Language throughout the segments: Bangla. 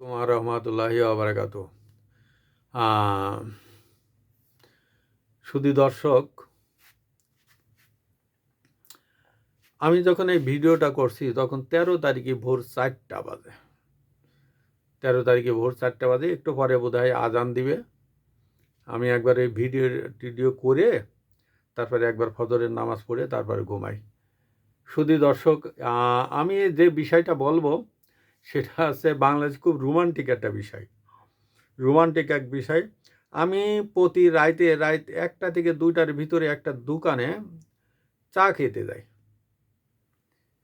কুমার রহমাতুল্লাহি আবরাকাত শুধু দর্শক, আমি যখন এই ভিডিওটা করছি তখন তেরো তারিখে ভোর চারটা বাজে। তেরো তারিখে ভোর চারটা বাজে, একটু পরে বোধ হয় আজান দিবে। আমি একবার এই ভিডিও, টিডিও করে তারপরে একবার ফজরের নামাজ পড়ে তারপরে ঘুমাই। শুধু দর্শক আমি যে বিষয়টা বলব সেটা আছে বাংলাদেশ খুব রোমান্টিক একটা বিষয়। রোমান্টিক এক বিষয়। আমি প্রতি রাইতে, রাইত একটা থেকে দুইটার ভিতরে একটা দোকানে চা খেতে যাই।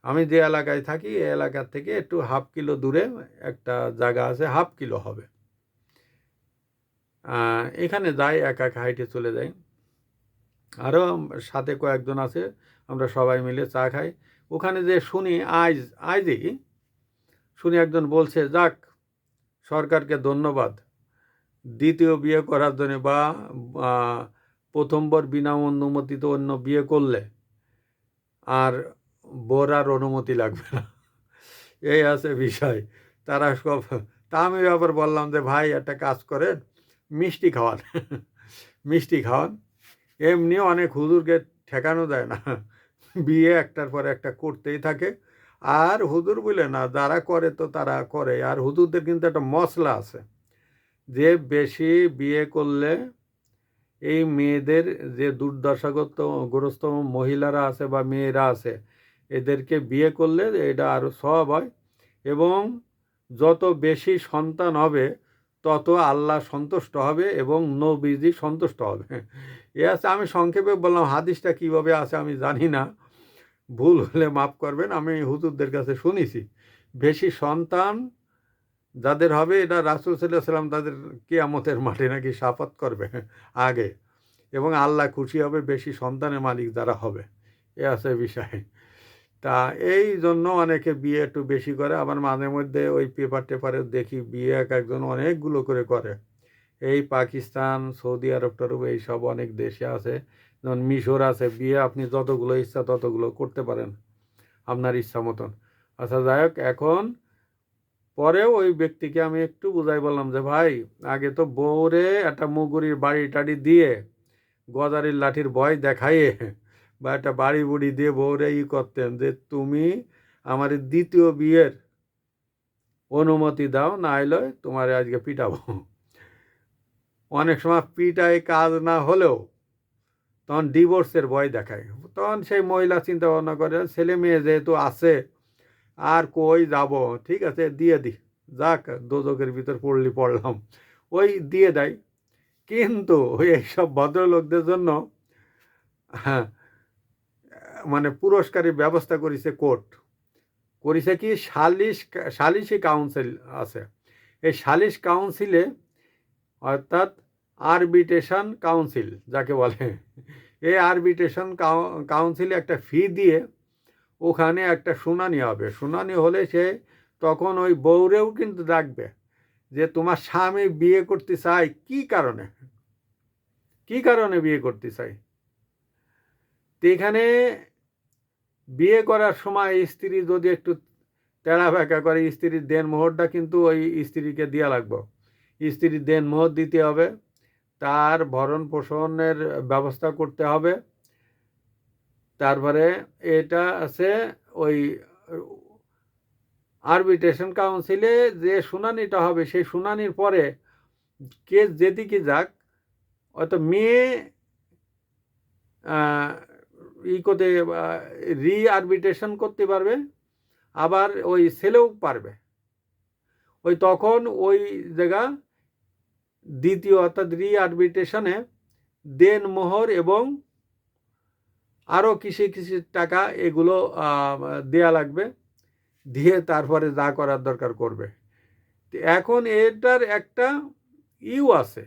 আমি যে এলাকায় থাকি এই এলাকার থেকে একটু হাফ কিলো দূরে একটা জায়গা আছে, হাফ কিলো হবে। এখানে যাই, এক এক হাইটে চলে যাই। আরও সাথে কয়েকজন আছে, আমরা সবাই মিলে চা খাই। ওখানে যে শুনি আজ আজই শুনি একজন বলছে, যাক, সরকারকে ধন্যবাদ। দ্বিতীয় বিয়ে করার জন্য বা প্রথমবার বিনা অনুমতিতে অন্য বিয়ে করলে আর বোর আর অনুমতি লাগবে না। এই আছে বিষয়। তারা সব, তা আমি আবার বললাম যে, ভাই, একটা কাজ করেন, মিষ্টি খাওয়ান। মিষ্টি খাওয়ান। এমনি অনেক হুজুরকে ঠেকানো যায় না। বিয়ে একটার পর একটা করতেই থাকে। আর হুজুর বলে না, যারা করে তো তারা করে। আর হুজুরদের কিন্তু একটা মশলা আছে। যে বেশি বিয়ে করলে এই মেয়েদের যে দুর্দশাগত গ্রস্ত মহিলারা আছে বা মেয়েরা আছে, এদেরকে বিয়ে করলে এটা আরও সব হয় এবং যত বেশি সন্তান হবে, তত আল্লাহ সন্তুষ্ট হবে এবং নবীজি সন্তুষ্ট হবে। এ আছে, আমি সংক্ষেপে বললাম, হাদিসটা কীভাবে আছে আমি জানি না। ভুল হলে মাফ করবেন, আমি হুজুরদের কাছে শুনেছি। বেশি সন্তান যাদের হবে এটা রাসুল সাল্লাহ সাল্লাম তাদের কেয়ামতের মাঠে নাকি সাফাত করবে আগে। এবং আল্লাহ খুশি হবে, বেশি সন্তানের মালিক যারা হবে। এ আছে বিষয়। তা এই জন্য অনেকে বিয়ে একটু বেশি করে, আবার মাঝে মধ্যে ওই পেপার টেপারে দেখি বিয়ে এক একজন অনেকগুলো করে করে। এই পাকিস্তান, সৌদি আরব, টরব এই সব অনেক দেশে আছে। যেমন মিশর আছে, বিয়ে আপনি যতগুলো ইচ্ছা ততগুলো করতে পারেন আপনার ইচ্ছা মতন। আচ্ছা যাই হোক, এখন পরেও ওই ব্যক্তিকে আমি একটু বুঝাই বললাম যে, ভাই, আগে তো বউরে একটা মুগুরির বাড়ি টাড়ি দিয়ে গজারির লাঠির ভয় দেখাইয়ে বা একটা বাড়ি বুড়ি দিয়ে বউরে ই করতেন যে, তুমি আমার দ্বিতীয় বিয়ের অনুমতি দাও না এলে তোমার আজকে পিটাবো। অনেক সময় পিটায় কাজ না হলেও তখন ডিভোর্সের ভয় দেখায়। তখন সেই মহিলা চিন্তা ভাবনা করে, ছেলে মেয়ে যেহেতু আছে, আর কই যাব? ঠিক আছে, দিয়ে দি। যাক দোজকের ভিতর পড়লি, পড়লাম। ওই দিয়ে দেয়। কিন্তু ওই এইসব ভদ্রলোকদের জন্য হ্যাঁ মানে পুরস্কারের ব্যবস্থা করেছে কোর্ট। করেছে কি? সালিশ, সালিশি কাউন্সিল আছে। এই সালিশ কাউন্সিলে অর্থাৎ আরবিটেশন কাউন্সিল যাকে বলে। এই আরবিটেশন কাউন্সিলে একটা ফি দিয়ে ওখানে একটা শুনানি হবে। শুনানি হলে সে তখন ওই বউরেও কিন্তু ডাকবে যে, তোমার স্বামী বিয়ে করতে চায় কি কারণে? কি কারণে বিয়ে করতে চাই তো এখানে বিয়ে করার সময় স্ত্রী যদি একটু তেড়া ব্যাকা করে, স্ত্রীর দেন মোহরটা কিন্তু ওই স্ত্রীকে দেওয়া লাগবে। স্ত্রীর দেন মোহর দিতে হবে। তার ভরণ পোষণের ব্যবস্থা করতে হবে। তারপরে এটা আছে ওই আরবিট্রেশন কাউন্সিলে যে শুনানিটা হবে, সেই শুনানির পরে কেস যেদিকে যাক, হয়তো মেয়ে ই করতে রি আরবিট্রেশন করতে পারবে, আবার ওই ছেলেও পারবে। ওই তখন ওই জায়গা দ্বিতীয় অর্থাৎ রি আরবিট্রেশনে দেন মোহর এবং আরও কিছু কিছু টাকা এগুলো দেয়া লাগবে, দিয়ে তারপরে যা করার দরকার করবে। এখন এটার একটা ইউ আছে।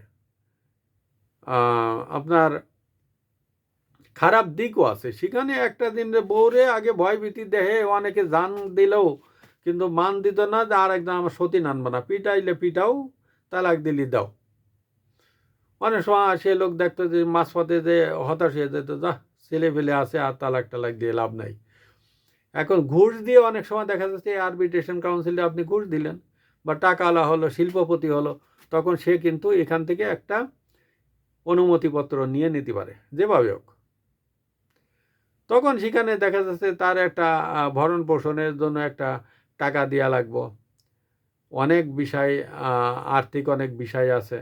আপনার খারাপ দিকও আছে। সেখানে একটা দিন বউরে আগে ভয় ভয়ভীতি দেহে অনেকে জান দিলেও কিন্তু মান দিত না যে আর একদম আমার সতী নানবো না। পিটাইলে পিটাও, তালাক দিলি দাও। অনেক সময় সে লোক দেখতো যে মাঝপথে যে হতাশ হয়ে যেত, যা ছেলে ফেলে আসে আর তালাক টালাক দিয়ে লাভ নাই। এখন ঘুষ দিয়ে অনেক সময় দেখা যাচ্ছে আরবিট্রেশন কাউন্সিলে আপনি ঘুষ দিলেন, বা টাকাওয়ালা হলো, শিল্পপতি হলো, তখন সে কিন্তু এখান থেকে একটা অনুমতিপত্র নিয়ে নিতে পারে, যেভাবে হোক। তখন সেখানে দেখা যাচ্ছে তার একটা ভরণ পোষণের জন্য একটা টাকা দেওয়া লাগবো। অনেক বিষয় আর্থিক অনেক বিষয় আছে।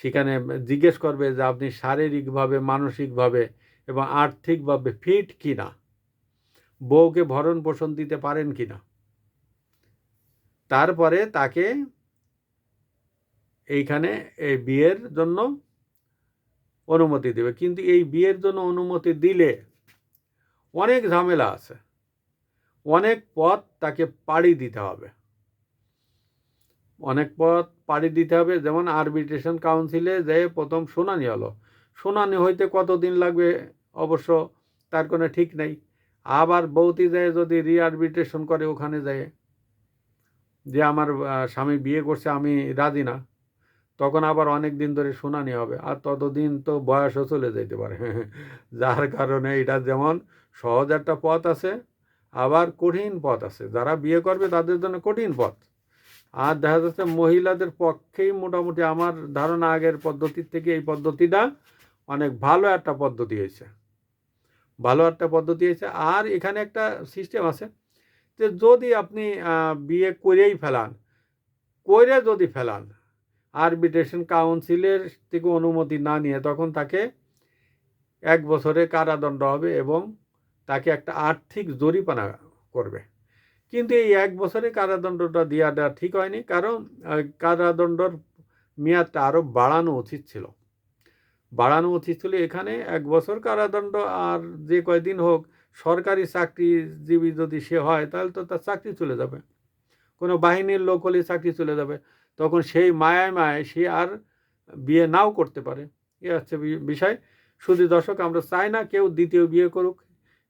সেখানে জিজ্ঞেস করবে যে আপনি শারীরিকভাবে, মানসিকভাবে এবং আর্থিকভাবে ফিট কিনা? বউকে ভরণ পোষণ দিতে পারেন কি না তারপরে তাকে এইখানে এই বিয়ের জন্য অনুমতি দেবে। কিন্তু এই বিয়ের জন্য অনুমতি দিলে অনেক ঝামেলা আছে। অনেক পথ তাকে পাড়ি দিতে হবে। অনেক পথ পাড়ি দিতে হবে। যেমন আরবিট্রেশন কাউন্সিলে যে প্রথম শুনানি হলো। শুনানি হইতে কতদিন লাগবে? অবশ্য তার কোনো ঠিক নেই। আবার বৌতি যায় যদি রিআরবিট্রেশন করে ওখানে যায়, যে আমার স্বামী বিয়ে করছে, আমি রাজি না, তখন আবার অনেক দিন ধরে শুনানি হবে। আর ততদিন তো বয়সও চলে যেতে পারে। যার কারণে এটা যেমন সহজ একটা পথ আছে, আবার কঠিন পথ আছে। যারা বিয়ে করবে তাদের জন্য কঠিন পথ। আর দেখা যাচ্ছে মহিলাদের পক্ষেই মোটামুটি আমার ধারণা আগের পদ্ধতির থেকে এই পদ্ধতিটা অনেক ভালো একটা পদ্ধতি হয়েছে। ভালো একটা পদ্ধতি হয়েছে। আর এখানে একটা সিস্টেম আছে যে যদি আপনি বিয়ে করেই ফেলান করে যদি ফেলান আরবিট্রেশন কাউন্সিলের থেকে অনুমতি না নিয়ে, তখন তাকে এক বছরে কারাদণ্ড হবে এবং তাকে একটা আর্থিক জরিপানা করবে। কিন্তু এই এক বছরে কারাদণ্ডটা দেওয়াটা ঠিক হয়নি। কারণ কারাদণ্ডর মেয়াদটা আরও বাড়ানো উচিত ছিল। বাড়ানো উচিত ছিল এখানে এক বছর কারাদণ্ড আর যে কয়দিন হোক সরকারি চাকরিজীবী যদি সে হয় তাহলে তো তার চাকরি চলে যাবে। কোনো বাহিনীর লোক হলে চাকরি চলে যাবে। তখন সেই মায়ায় মায়ায় সে আর বিয়ে নাও করতে পারে। এ হচ্ছে বিষয়। শুধু দর্শক, আমরা চাই না কেউ দ্বিতীয় বিয়ে করুক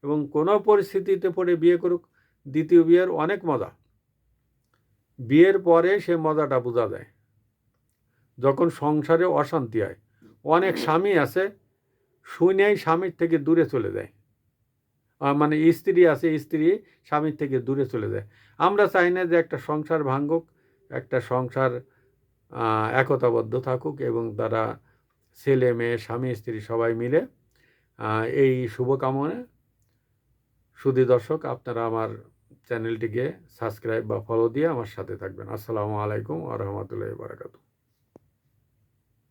এবং কোনো পরিস্থিতিতে পড়ে বিয়ে করুক। দ্বিতীয় বিয়ের অনেক মজা। বিয়ের পরে সে মজাটা বোঝা যায়। যখন সংসারে অশান্তি হয়, অনেক স্বামী আছে, শুনেই স্বামীর থেকে দূরে চলে যায়। মানে স্ত্রী আছে, স্ত্রী স্বামীর থেকে দূরে চলে যায়। আমরা চাই না যে একটা সংসার ভাঙ্গুক একটা সংসার একতাবদ্ধ থাকুক এবং তারা ছেলে, মেয়ে, স্বামী, স্ত্রী সবাই মিলে এই শুভকামনা শুধু দর্শক, আপনারা আমার চ্যানেলটিকে সাবস্ক্রাইব বা ফলো দিয়ে আমার সাথে থাকবেন। আসসালামু আলাইকুম আ রহমতুল্লাহ বারাকাতু